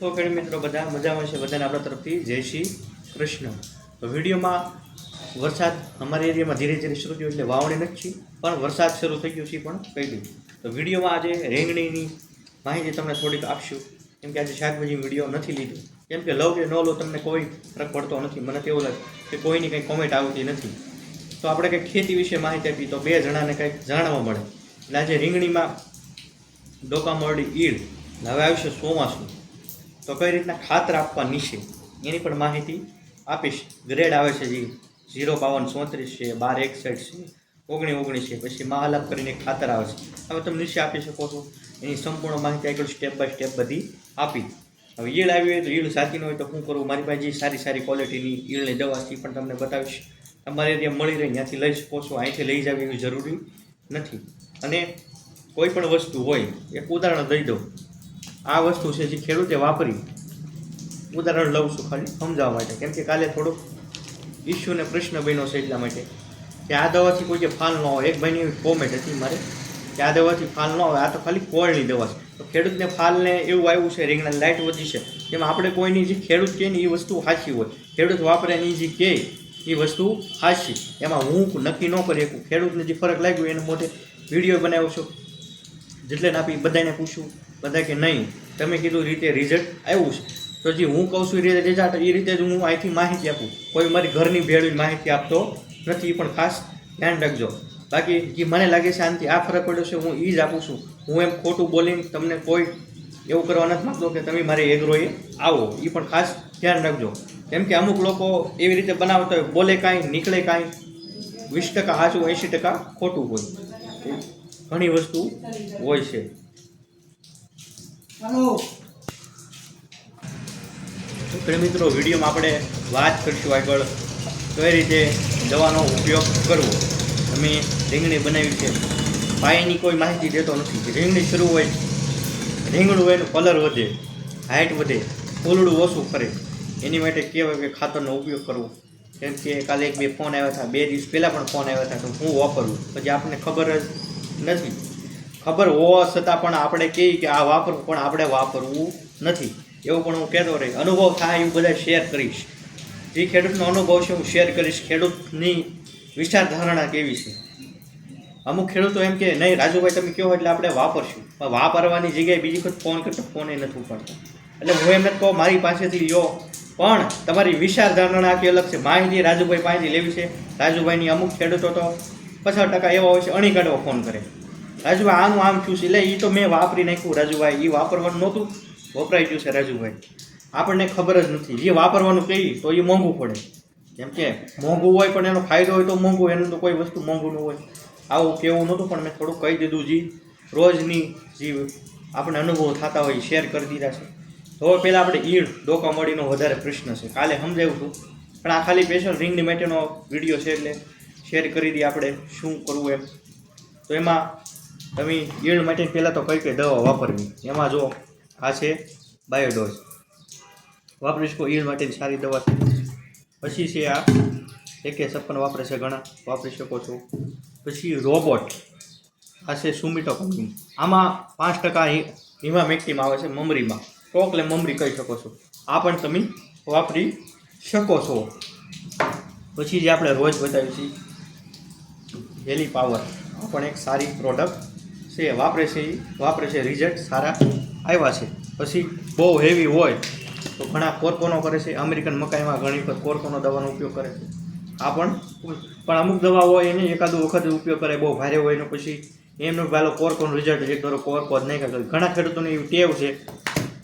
તો ખેડૂત મિત્રો, બધા મજામાં છે? બધાને આપણા તરફથી જય શ્રી કૃષ્ણ. તો વિડીયોમાં વરસાદ અમારા એરિયામાં ધીરે ધીરે શરૂ થયો એટલે વાવણી નથી પણ વરસાદ શરૂ થઈ ગયો છે પણ કહી દઉં. તો વિડીયોમાં આજે રેંગણીની માહિતી તમને થોડીક આપશું. કેમ કે આજે શાકભાજી વીડિયો નથી લીધો. કેમ કે લવ કે ન લો તમને કોઈ ફરક પડતો નથી. મને તેવું લાગે કે કોઈની કંઈ કોમેન્ટ આવતી નથી. તો આપણે કંઈક ખેતી વિશે માહિતી આપી, તો બે જણાને કંઈક જાણવા મળે. એટલે આજે રીંગણીમાં ડોકા મરડી ઈડ હવે આવશે ચોમાસું. તો કઈ રીતના ખાતર આપવા છે એની પણ માહિતી આપીશ. ગ્રેડ આવે છે જે ઝીરો બાવન ચોત્રીસ છે, બાર એકસઠ છે, ઓગણી ઓગણીસ છે, પછી મહાલાભ કરીને ખાતર આવે છે. હવે તમે નીચે આપી શકો છો. એની સંપૂર્ણ માહિતી આગળ સ્ટેપ બાય સ્ટેપ બધી આપી. હવે ઈળ આવી હોય તો ઈળ સાચી ન હોય તો શું કરવું મારી પાસે જે સારી સારી ક્વોલિટીની ઈળની દવા છે પણ તમને બતાવીશ. તમારે ત્યાં મળી રહે, ત્યાંથી લઈ શકો છો. અહીંથી લઈ જવી એવી જરૂરી નથી. અને કોઈ પણ વસ્તુ હોય, એક ઉદાહરણ દઈ દઉં. આ વસ્તુ છે જે ખેડૂતે વાપરી. ઉદાહરણ લઉં છું ખાલી, સમજાવવા માટે. કેમ કે કાલે થોડોક ઇસ્યુ ને પ્રશ્ન બન્યો છે એટલા માટે. કે આ દવાથી કોઈ જે ફાલ ન હોય, એક ભાઈની કોમેન્ટ હતી મારે, કે આ દવાથી ફાલ ન હોય, આ તો ખાલી કોળની દવા છે. તો ખેડૂતને ફાલને એવું આવ્યું છે રીંગણા લાઇટ વધી છે, જેમાં આપણે કોઈની જે ખેડૂત કહે ને એ વસ્તુ સાચી હોય. ખેડૂત વાપરે એની જે કહે એ વસ્તુ સાચી એમાં હું નક્કી ન કરી શકું. ખેડૂતને જે ફરક લાગ્યો એને મોટે વીડિયો બનાવ્યો છું. જેટલે આપી બધાને પૂછ્યું બધા કે નહીં. તમે કીધું રીતે રિઝલ્ટ આવ્યું છે. તો જે હું કહું છું એ રીતે રિઝલ્ટ એ રીતે જ હું અહીંથી માહિતી આપું. કોઈ મારી ઘરની ભેળવી માહિતી આપતો નથી, પણ ખાસ ધ્યાન રાખજો. બાકી જે મને લાગે છે આનાથી આ ફરક પડ્યો છે, હું એ જ આપું છું. હું એમ ખોટું બોલીને તમને કોઈ એવું કરવા નથી માગતો કે તમે મારી એગ્રોએ આવો. એ પણ ખાસ ધ્યાન રાખજો. કેમ કે અમુક લોકો એવી રીતે બનાવતા હોય, બોલે કાંઈ, નીકળે કાંઈ, વીસ ટકા સાચું, એંશી ટકા ખોટું હોય. ઘણી વસ્તુ હોય છે. તો મિત્રો વિડીયોમાં આપણે વાત કરીશું આગળ કઈ રીતે દવાનો ઉપયોગ કરવો. અમે રીંગણી બનાવી છે. પાયાની કોઈ માહિતી દેતો નથી. રીંગણી શરૂ હોય રીંગણું હોય એનો કલર વધે હાઇટ વધે ફૂલડું ઓછું કરે. એની માટે કહેવાય કે ખાતરનો ઉપયોગ કરવો. કેમ કે કાલે એક બે ફોન આવ્યા હતા બે દિવસ પહેલાં પણ ફોન આવ્યા હતા તો હું વાપરવું પછી આપણને ખબર જ નથી. ખબર હોવા છતાં પણ આપણે કહીએ કે આ વાપરવું, પણ આપણે વાપરવું નથી. એવું પણ હું કહેતો રહી અનુભવ થાય એવું બધા શેર કરીશ. જે ખેડૂતનો અનુભવ છે, હું શેર કરીશ. ખેડૂતની વિચારધારણા કેવી છે? અમુક ખેડૂતો એમ કે, નહીં, રાજુભાઈ, તમે કહો એટલે આપણે વાપરશું. પણ વાપરવાની જગ્યાએ બીજી વખત ફોન કરતો ફોને નથી ઉપાડતો. એટલે હું એમ નથી કહું, મારી પાસેથી લ્યો. પણ તમારી વિચારધારણા આખી અલગ છે. માહિતી રાજુભાઈ પાસેથી લેવી છે. રાજુભાઈની અમુક ખેડૂતો તો પચાસ ટકા એવા હોય છે અણી કાઢવા ફોન કરે. રાજુભાઈ, આનું આમ થયું છે. એટલે એ તો મેં વાપરી નાખ્યું, રાજુભાઈ. એ વાપરવાનું નહોતું. વપરાઈ ગયું છે, રાજુભાઈ. આપણને ખબર જ નથી. જે વાપરવાનું કહીએ તો એ મોંઘું પડે. કેમ કે મોંઘું હોય પણ એનો ફાયદો હોય તો મોંઘું, એનું તો કોઈ વસ્તુ મોંઘું ન હોય. આવું કહેવું નહોતું, પણ મેં થોડુંક કહી દીધું જે. રોજની જે આપણે અનુભવ થતા હોય શેર કરી દીધા છે. તો હવે પહેલાં આપણે ઈડ ડોકા મળીનો વધારે પ્રશ્ન છે. કાલે સમજાવ્યું હતું. પણ આ ખાલી સ્પેશિયલ રિંગની માટેનો વીડિયો છે એટલે શેર કરી દઈએ આપણે, શું કરવું એમ. તો એમાં તમે ઈળ માટે પહેલાં તો કઈ કઈ દવા વાપરવી? એમાં જો આ છે બાયોડોઝ. વાપરી શકો ઈડ માટેની સારી દવા છે. પછી છે આ એકે છપ્પન વાપરે છે ઘણા, વાપરી શકો છો. પછી રોબોટ. આ છે સુમિટો કંપની. આમાં પાંચ ટકા હિમા મેક્ટીમાં આવે છે મમરીમાં. ટોકલે મમરી કહી શકો છો. આ પણ તમે વાપરી શકો છો. પછી જે આપણે રોજ બતાવીએ છીએ હેલી પાવર પણ એક સારી પ્રોડક્ટ છે, વાપરે છે વાપરે છે રિઝલ્ટ સારા આવ્યા છે. પછી બહુ હેવી હોય તો ઘણા કોર્કોનો કરે છે, અમેરિકન મકાઈમાં ઘણી વખત કોર્કોનો દવાનો ઉપયોગ કરે છે. આ પણ પણ અમુક દવા હોય એને એકાદો વખત ઉપયોગ કરે, બહુ ભારે હોય ને પછી એમનો ભાલો કોર્કોનું રિઝલ્ટ એક ધારો કોર્કો જ નહીં કરે ઘણા ખેડૂતોની એવી ટેવ છે,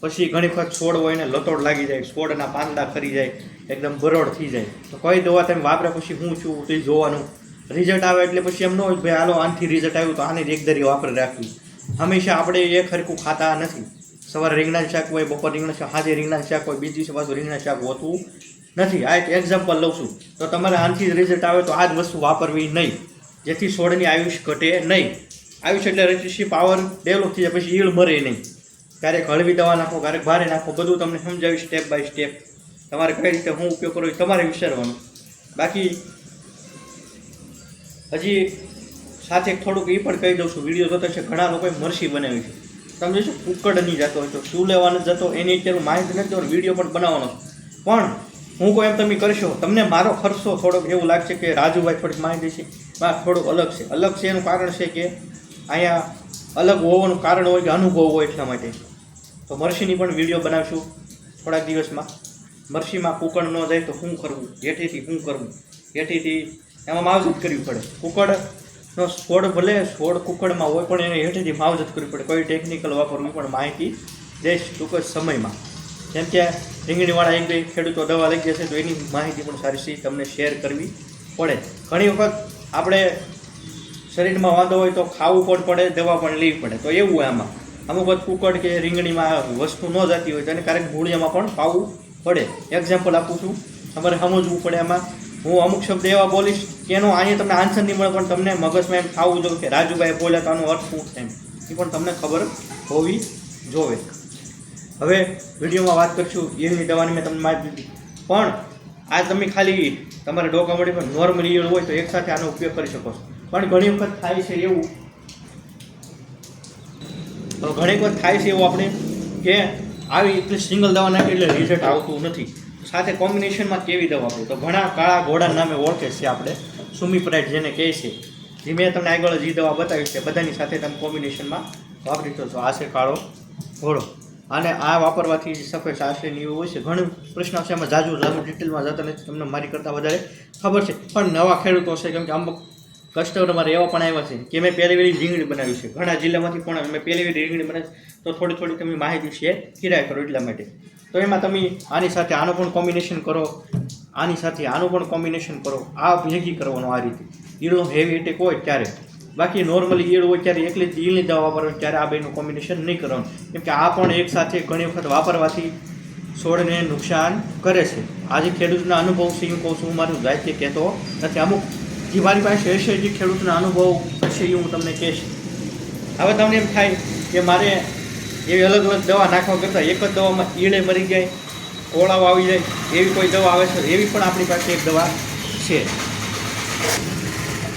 પછી ઘણી વખત છોડ હોય ને લતોડ લાગી જાય, છોડના પાંદડા ખરી જાય, એકદમ બરોડ થઈ જાય. તો કઈ દવા તમે વાપર્યા પછી હું છું, તે જોવાનું. રિઝલ્ટ આવે એટલે પછી એમ ન હોય ભાઈ હાલો આનથી રિઝલ્ટ આવ્યું તો આને ધરી વાપરી રાખવી. હંમેશા આપણે એક હરખું ખાતા નથી. સવારે રીંગણાનું શાક હોય, બપોર રીંગણા શાક હાજે રીંગણાનું શાક હોય, બીજી દિવસે પાછું રીંગણા શાક હોતું નથી. આ એક એક્ઝામ્પલ લઉં છું. તો તમારે આનથી રિઝલ્ટ આવે તો આ જ વસ્તુ વાપરવી નહીં. જેથી છોડની આયુષ ઘટે નહીં. આયુષ એટલે રેસિસ્ટિવ પાવર ડેવલપ થઈ જાય, પછી ઈળ મરે નહીં. ક્યારેક હળવી દવા નાખો, ક્યારેક ભારે નાખો, બધું તમને સમજાવી સ્ટેપ બાય સ્ટેપ તમારે કઈ રીતે, હું ઉપયોગ કરવો તમારે વિચારવાનું. બાકી હજી સાથે થોડુંક એ પણ કહી દઉં છું, વીડિયો જોતો છે, ઘણા લોકોએ મરસી બનાવી છે. તમે જોશો કુકડ નહીં જતો હોય તો, શું લેવાનો જતો એની અત્યારે માહિતી નથી તો વીડિયો પણ બનાવવાનો પણ હું કોઈ એમ તમે કરશો, તમને મારો ખર્ચો થોડોક એવું લાગશે કે રાજુભાઈ થોડીક માહિતી છે બા થોડુંક અલગ છે. અલગ છે એનું કારણ છે કે અહીંયા અલગ હોવાનું કારણ હોય કે અનુભવ હોય એટલા માટે. તો મરસીની પણ વીડિયો બનાવશું થોડાક દિવસમાં. મરસીમાં કુકડ ન જાય તો શું કરવું? જેઠીથી શું કરવું? હેઠીથી એમાં માવજત કરવી પડે. કુકડનો છોડ ભલે છોડ કુકડમાં હોય, પણ એને હેઠેથી માવજત કરવી પડે. કોઈ ટેકનિકલ વાપરવી પણ માહિતી દેશ ટૂંક જ સમયમાં. જેમ કે રીંગણીવાળા એક બે ખેડૂતો દવા લઈ જશે તો એની માહિતી પણ સારી સી તમને શેર કરવી પડે. ઘણી વખત આપણે શરીરમાં વાંધો હોય તો ખાવું પણ પડે, દવા પણ લેવી પડે. તો એવું આમાં. અમુક વખત કુકડ કે રીંગણીમાં વસ્તુ ન જતી હોય, તો એને ક્યારેક ભૂળિયામાં પણ પાવું પડે. એક્ઝામ્પલ આપું છું. તમારે સમજવું પડે એમાં હું અમુક શબ્દ એવા બોલીશ એનો અહીંયા તમને આન્સર નહીં મળે, પણ તમને મગજમાં એમ થવું જોઈએ કે રાજુભાઈ બોલ્યા તો આનો અર્થ શું એમ. એ પણ તમને ખબર હોવી જોવે હવે વિડીયોમાં વાત કરીશું ઈયળની દવાની મેં તમને માહિતી દીધી. પણ આ તમે ખાલી તમારે ડોકામડી પર નોર્મલ ઈયળ હોય તો એકસાથે આનો ઉપયોગ કરી શકો છો. પણ ઘણી વખત થાય છે એવું ઘણી વખત થાય છે એવું આપણે કે આવી એટલી સિંગલ દવા નાખી એટલે રિઝલ્ટ આવતું નથી. સાથે કોમ્બિનેશનમાં કેવી દવા આપી? તો ઘણા કાળા ઘોડા નામે ઓળખે છે આપણે. સુમિપ્રાઇડ જેને કહે છે. જે મેં તમને આગળ જે દવા બતાવી છે. બધાની સાથે તમે કોમ્બિનેશનમાં વાપરી શકો છો. આ કાળો ઘોડો. અને આ વાપરવાથી સફેદ સાસરીની એવું હોય છે, ઘણું પ્રશ્ન છે. એમાં જાજુ જાજુ ડિટેલમાં જતા નથી. તમને મારી કરતાં વધારે ખબર છે. પણ નવા ખેડૂતો છે, કેમ કે અમુક કસ્ટમર મારે એવા પણ આવ્યા છે કે મેં પહેલી વેલી રીંગણી બનાવી છે. ઘણા જિલ્લામાંથી પણ મેં પહેલી વેલી રીંગણી બનાવી તો થોડી થોડી તમે માહિતી શેર કિરાય કરો એટલા માટે. તો એમાં તમે આની સાથે આનું પણ કોમ્બિનેશન કરો, આની સાથે આનું પણ કોમ્બિનેશન કરો, આ ભેગી કરવાનું આ રીતે. ઈળનો હેવી એટેક હોય ત્યારે. બાકી નોર્મલી ઈળ હોય ત્યારે એકલી જ ઈળની દવા વાપરવાની, ત્યારે આ બેનું કોમ્બિનેશન નહીં કરવાનું. કેમ કે આ પણ એકસાથે ઘણી વખત વાપરવાથી છોડને નુકસાન કરે છે. આજે ખેડૂતના અનુભવ સિંહ કહું છું, હું મારું જાતે કહેતો નથી. અમુક જે, મારી પાસે હશે જે, ખેડૂતના અનુભવ હશે એ હું તમને કહીશ. હવે તમને એમ થાય કે મારે એવી અલગ અલગ દવા નાખવા કરતાં એક જ દવામાં ઈળે મરી જાય, ઓળાવ આવી જાય, એવી કોઈ દવા આવે છે? એવી પણ આપણી પાસે એક દવા છે.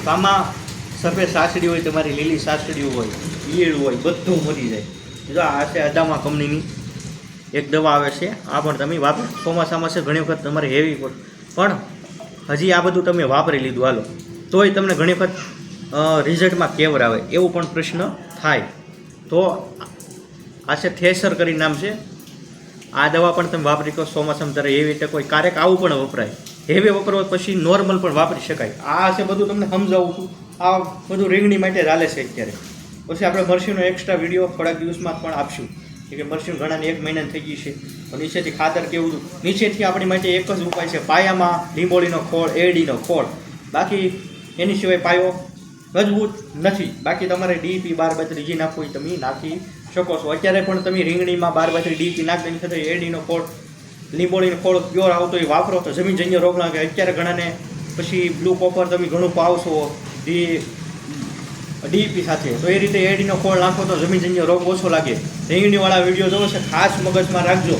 આમાં સફેદ સાસડી હોય, તમારી લીલી સાસડી હોય, ઈયળ હોય, બધું મરી જાય. જો આ છે અદામા કંપનીની એક દવા આવે છે. આ પણ તમે વાપરો. ચોમાસામાં છે, ઘણી વખત તમારે હેવી પણ હજી આ બધું તમે વાપરી લીધું, હાલો. તોય તમને ઘણી વખત રિઝલ્ટમાં કેવર આવે એવું પણ પ્રશ્ન થાય. તો આ છે થેસર કરી નામ છે. આ દવા પણ તમે વાપરી શકો ચોમાસામાં ત્યારે એવી રીતે કોઈ ક્યારેક આવું પણ વપરાય. હેવી વપરાવો પછી નોર્મલ પણ વાપરી શકાય. આ છે બધું તમને સમજાવું છું. આ બધું રીંગણી માટે ચાલે છે અત્યારે. પછી આપણે મરસીનો એક્સ્ટ્રા વીડિયો થોડાક દિવસમાં પણ આપશું. કે મરસીનું ઘણાને એક મહિના થઈ ગઈ છે. તો નીચેથી ખાતર કેવું હતું નીચેથી આપણી માટે એક જ ઉપાય છે, પાયામાં લીંબોળીનો ખોળ, એડીનો ખોળ. બાકી એની સિવાય પાયો મજબૂત નથી. બાકી તમારે ડીપી બાર બાજરી જે નાખવું તમે નાખી શકો છો. અત્યારે પણ તમે રીંગણીમાં બાર બાજરી ડીપી નાખી સાથે એડીનો ખોળ, લીંબોળીનો ખોળ પ્યોર આવતો એ વાપરો તો જમીન જન્ય રોગ લાગે. અત્યારે ઘણાને પછી બ્લુ કોપર તમે ઘણું પાવશો, ડી ડીપી સાથે. તો એ રીતે એડીનો ખોળ નાખો તો જમીનજન્ય રોગ ઓછો લાગે. રીંગણીવાળા વીડિયો જોવો છે, ખાસ મગજમાં રાખજો.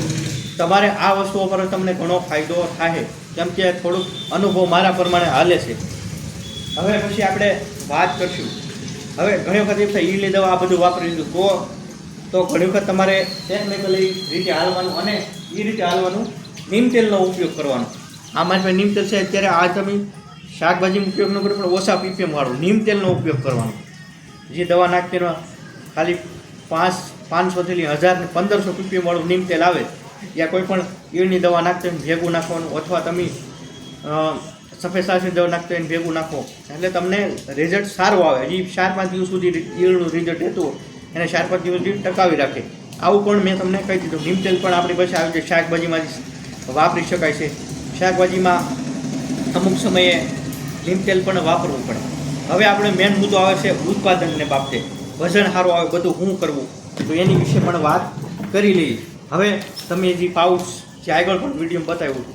તમારે આ વસ્તુઓ પર તમને ઘણો ફાયદો થાય. કેમ કે થોડુંક અનુભવ મારા પ્રમાણે હાલે છે. હવે પછી આપણે વાત કરશું. હવે ઘણી વખત એમ થાય ઈલી દવા આ બધું વાપરી લીધું. તો તો ઘણી વખત તમારે ટેકનિકલી રીતે હાલવાનું અને એ રીતે હાલવાનું નીમ તેલનો ઉપયોગ કરવાનો. આ મારી પાસે નીમ તેલ છે, અત્યારે આ તમે શાકભાજીનો ઉપયોગ ન કરો, પણ ઓછા પીપીએમ વાળું. નીમ તેલનો ઉપયોગ કરવાનો. જે દવા નાખતી ખાલી પાંચ, પાંચસોથી લઈ હજાર ને પંદરસો પીપીએમવાળું નીમ તેલ આવે, યા કોઈ પણ ઈળની દવા નાખતો હોય ભેગું નાખવાનું, અથવા તમે સફેદ સાસની દવા નાખતો એને ભેગું નાખો, એટલે તમને રિઝલ્ટ સારું આવે. હજી ચાર પાંચ દિવસ સુધી ઈળનું રિઝલ્ટ રહેતું એને ચાર પાંચ દિવસ ટકાવી રાખે. આવું પણ મેં તમને કહી દીધું. નીમ તેલ પણ આપણી પાસે આવે છે શાકભાજીમાં વાપરી શકાય છે. શાકભાજીમાં અમુક સમયે નીમ તેલ પણ વાપરવું પડે. હવે આપણે મેન મુદ્દો આવે છે ઉત્પાદનને બાબતે. વજન સારું આવે, બધું શું કરવું. તો એની વિશે પણ વાત કરી લઈએ. હવે તમે જે પાઉચ જે આગળ પણ વીડિયો બતાવ્યું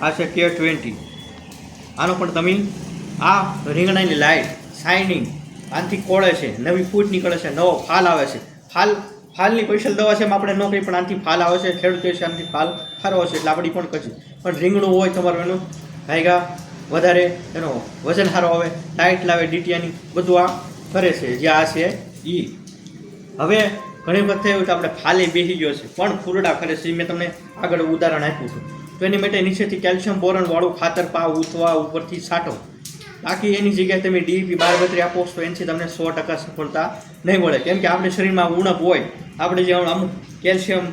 આ છે કે ટ્વેન્ટી આનો પણ તમે આ રીંગણાની લાઇટ શાઇનિંગ આનાથી કોળે છે, નવી ફૂટ નીકળે છે, નવો ફાલ આવે છે. ફાલ, ફાલની પૈસલ દવા છે એમ આપણે ન કહી પણ આનાથી ફાલ આવે છે ખેડૂતો છે આનાથી ફાલ સારો છે એટલે આપણી પણ કચી પણ રીંગણું હોય તમારું એનું ગાયગા વધારે એનો વજન સારો આવે, ટાઈટ લાવે, ડીટીયાની બધું આ કરે છે, જે આ છે એ હવે ઘણી વખત થયું તો આપણે ફાલે બેસી ગયો છે, પણ ફૂલડા કરે છે મેં તમને આગળ ઉદાહરણ આપ્યું હતું. તો એની માટે નીચેથી કેલ્શિયમ બોરન વાળું ખાતર પાવ ઉથવા ઉપરથી છાંટો. બાકી એની જગ્યાએ તમે ડીપી બાર બત્રી આપો તો એનાથી તમને સો ટકા સફળતા નહીં મળે. કેમ કે આપણે શરીરમાં ઉણપ હોય, આપણે જે અમુક કેલ્શિયમ,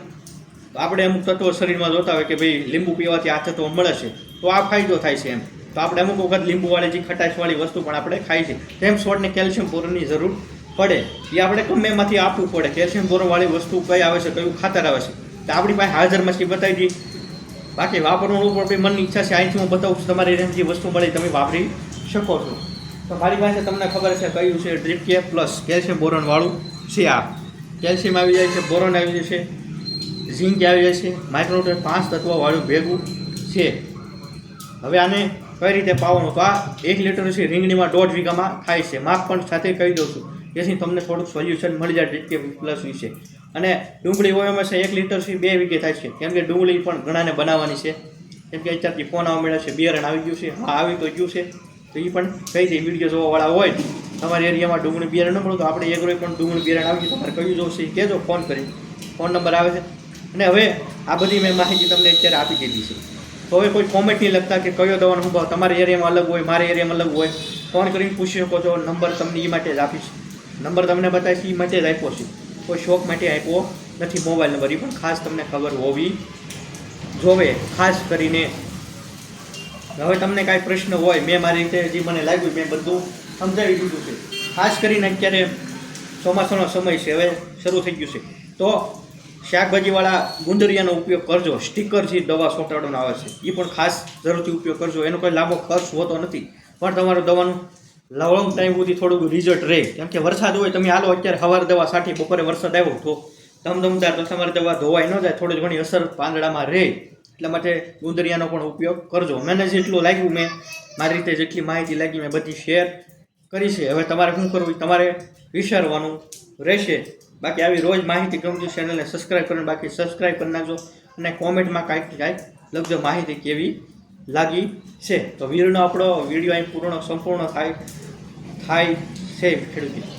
આપણે અમુક તત્વો શરીરમાં જોતા હોય કે ભાઈ લીંબુ પીવાથી આ તત્વો મળે છે, તો આ ફાયદો થાય છે એમ. તો આપણે અમુક વખત લીંબુવાળી જે ખટાશવાળી વસ્તુ પણ આપણે ખાઈ છે, તેમ છોડને કેલ્શિયમ બોરનની જરૂર પડે. એ આપણે ગમે એમાંથી આપવું પડે. કેલ્શિયમ બોરોવાળી વસ્તુ કઈ આવે છે, કયું ખાતર આવે છે? તો આપણી પાસે હાજરમાં છે બતાવી દઈએ. બાકી વાપરવાનું પણ મનની ઈચ્છા છે. અહીંથી હું બતાવું છું, તમારી રેન્જ જે વસ્તુ મળે તમે વાપરી શકો છો. તો મારી પાસે તમને ખબર છે, કયું છે ડ્રીપ કે પ્લસ કેલ્શિયમ બોરોનવાળું છે આ. કેલ્શિયમ આવી જાય છે, બોરોન આવી જાય છે ઝીંક આવી જાય છે માઇક્રોન્યુટ્રન પાંચ તત્વોવાળું ભેગું છે. હવે આને કઈ રીતે પાવાનું? તો આ એક લીટર છે, રીંગણીમાં દોઢ વીઘામાં થાય છે. માપ પણ સાથે કહી દઉં છું. જેથી તમને થોડુંક સોલ્યુશન મળી જાય ડીટકે પ્લસ વિશે. અને ડુંગળી હોય એમાં છે, એક લીટર છે, બે વીઘે થાય છે. કેમ કે ડુંગળી પણ ઘણાને બનાવવાની છે. કેમ કે અત્યારથી ફોન આવવા મળ્યા છે, બિયારણ આવી ગયું છે. હા, આવી તો ગયું છે. તો એ પણ કહી દે, વીડિયો જોવાવાળા હોય. તમારા એરિયામાં ડુંગળી બિયારણ ન મળે તો આપણે એક રોય પણ ડુંગળી બિયારણ આવી ગયું. તમારે કયું જોશે એ કહેજો ફોન કરી ફોન નંબર આવે છે. અને હવે આ બધી મેં માહિતી તમને અત્યારે આપી દીધી છે. તો હવે કોઈ કોમેન્ટ નહીં લખતા કે કયો દવાનો હું તમારા એરિયામાં અલગ હોય, મારા એરિયામાં અલગ હોય ફોન કરીને પૂછી શકો છો નંબર તમને એ માટે જ આપીશ. નંબર તમને બતાવીશ એ માટે જ આપ્યો છે. કોઈ શોખ માટે આપ્યો નથી મોબાઈલ નંબર એ પણ ખાસ તમને ખબર હોવી જોવે, ખાસ કરીને. હવે તમને કાંઈ પ્રશ્ન હોય, મેં મારી રીતે જે મને લાગ્યું, મેં બધું સમજાવી દીધું છે. ખાસ કરીને અત્યારે ચોમાસાનો સમય છે, હવે શરૂ થઈ ગયું છે. તો શાકભાજીવાળા ગુંદરિયાનો ઉપયોગ કરજો. સ્ટીકર જે દવા સોંટાડવાનો આવે છે. એ પણ ખાસ જરૂરથી ઉપયોગ કરજો. એનો કોઈ લાંબો ખર્ચ હોતો નથી. પણ તમારું દવાનું લોંગ ટાઈમ સુધી થોડુંક રિઝલ્ટ રહે. કેમ કે વરસાદ હોય, તમે હાલો અત્યારે સવારે દવા સાઠી બપોરે વરસાદ આવ્યો, તો ધમધમદાર તો તમારી દવા ધોવાઈ ન જાય, થોડી ઘણી અસર પાંદડામાં રહે. એટલા માટે ગુંદરિયાનો પણ ઉપયોગ કરજો. મને જેટલું લાગ્યું મેં. મારી રીતે જેટલી માહિતી લાગી, મેં બધી શેર કરી છે. હવે તમારે શું કરવું? તમારે વિચારવાનું રહેશે. બાકી આવી રોજ માહિતી ગમતી ચેનલને સબસ્ક્રાઈબ કરીને બાકી સબસ્ક્રાઈબ કરી નાખજો અને કોમેન્ટમાં કાંઈક કાંઈક લખજો માહિતી કેવી લાગી છે. તો વીરનો આપણો વીડિયો અહીં પૂર્ણ, સંપૂર્ણ થાય થાય છે ખેડૂતી